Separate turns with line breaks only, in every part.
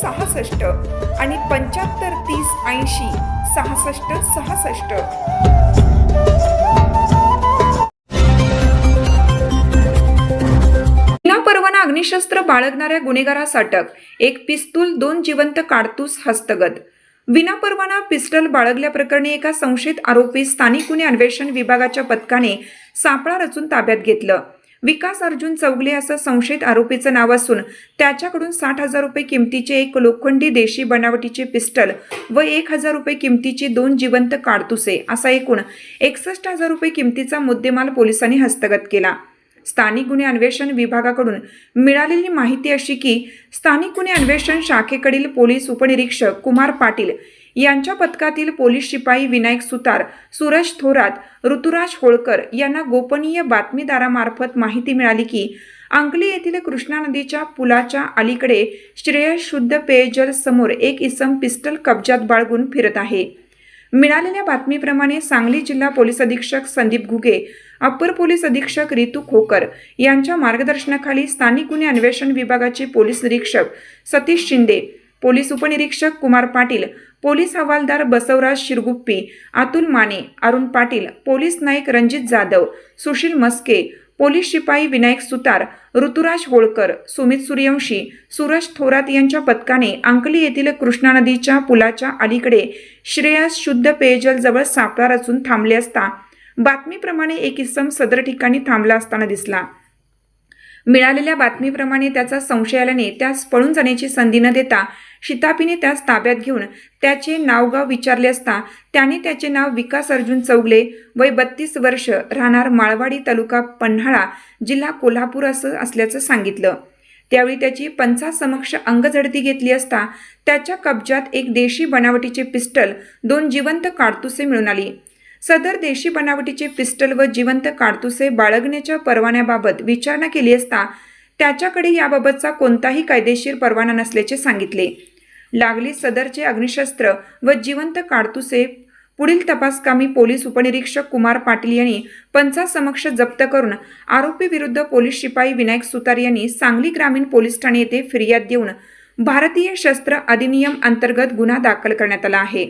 सहासष्ट आणि पंच्याहत्तर तीस ऐंशी सहासष्ट सहासष्ट. विना परवाना अग्निशस्त्र बाळगणाऱ्या गुन्हेगारास अटक एक पिस्तूल दोन जिवंत काडतूस हस्तगत. विना परवाना पिस्टल बाळगल्याप्रकरणी एका संशयित आरोपी स्थानिक गुन्हे अन्वेषण विभागाच्या पथकाने सापळा रचून ताब्यात घेतलं. विकास अर्जुन चौगले असं संशयित आरोपीचं नाव असून त्याच्याकडून साठ हजार रुपये किमतीचे एक लोखंडी देशी बनावटीचे पिस्टल व एक हजार रुपये किमतीची दोन जिवंत काडतुसे असा एकूण एकसष्ट हजार रुपये किमतीचा मुद्देमाल पोलिसांनी हस्तगत केला. स्थानिक गुन्हे अन्वेषण विभागाकडून मिळालेली माहिती अशी की स्थानिक गुन्हे अन्वेषण शाखेकडील पोलीस उपनिरीक्षक कुमार पाटील यांच्या पथकातील पोलीस शिपाई विनायक सुतार सूरज थोरात ऋतुराज होळकर यांना गोपनीय बातमीदारामार्फत माहिती मिळाली की अंकली येथील कृष्णा नदीच्या पुलाच्या अलीकडे श्रेयस शुद्ध पेयजल समोर एक इसम पिस्टल कब्जात बाळगून फिरत आहे. मिळालेल्या बातमीप्रमाणे सांगली जिल्हा पोलीस अधीक्षक संदीप घुगे अप्पर पोलीस अधीक्षक रितू खोकर यांच्या मार्गदर्शनाखाली स्थानिक गुन्हे अन्वेषण विभागाचे पोलीस निरीक्षक सतीश शिंदे पोलीस उपनिरीक्षक कुमार पाटील पोलीस हवालदार बसवराज शिरगुप्पी अतुल माने अरुण पाटील पोलीस नाईक रणजित जाधव सुशील मस्के पोलीस शिपाई विनायक सुतार ऋतुराज होळकर सुमित सूर्यवंशी सुरज थोरात यांच्या पथकाने अंकली येथील कृष्णा नदीच्या पुलाच्या अलीकडे श्रेयस शुद्ध पेयजल जवळ सापळा रचून थांबले असता बातमीप्रमाणे एक इसम सदर ठिकाणी थांबला असताना दिसला. मिळालेल्या बातमीप्रमाणे त्याचा संशय आल्याने त्यास पळून जाण्याची संधी न देता शितापीने त्यास ताब्यात घेऊन त्याचे नावगाव विचारले असता त्याने त्याचे नाव विकास अर्जुन चौगले वय बत्तीस वर्ष राहणार माळवाडी तालुका पन्हाळा जिल्हा कोल्हापूर असं असल्याचं सांगितलं. त्यावेळी त्याची पंचासमक्ष अंगझडती घेतली असता त्याच्या कब्जात एक देशी बनावटीचे पिस्टल दोन जिवंत काडतुसे मिळून आली. सदर देशी बनावटीचे पिस्टल व जिवंत काडतुसे बाळगण्याच्या परवान्याबाबत विचारणा केली असता त्याच्याकडे याबाबतचा कोणताही कायदेशीर परवाना नसल्याचे सांगितले. लागली सदरचे अग्निशस्त्र व जिवंत काडतुसे पुढील तपासकामी पोलीस उपनिरीक्षक कुमार पाटील यांनी पंचासमक्ष जप्त करून आरोपी विरुद्ध पोलीस शिपाई विनायक सुतार यांनी सांगली ग्रामीण पोलीस ठाणे येथे फिर्याद देऊन भारतीय शस्त्र अधिनियम अंतर्गत गुन्हा दाखल करण्यात आला आहे.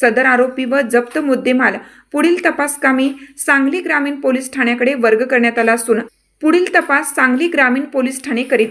सदर आरोपी व जप्त मुद्देमाल. पुढील तपासकामी सांगली ग्रामीण पोलीस ठाण्याकडे वर्ग करण्यात आला असून पुढील तपास सांगली ग्रामीण पोलीस ठाणे करीत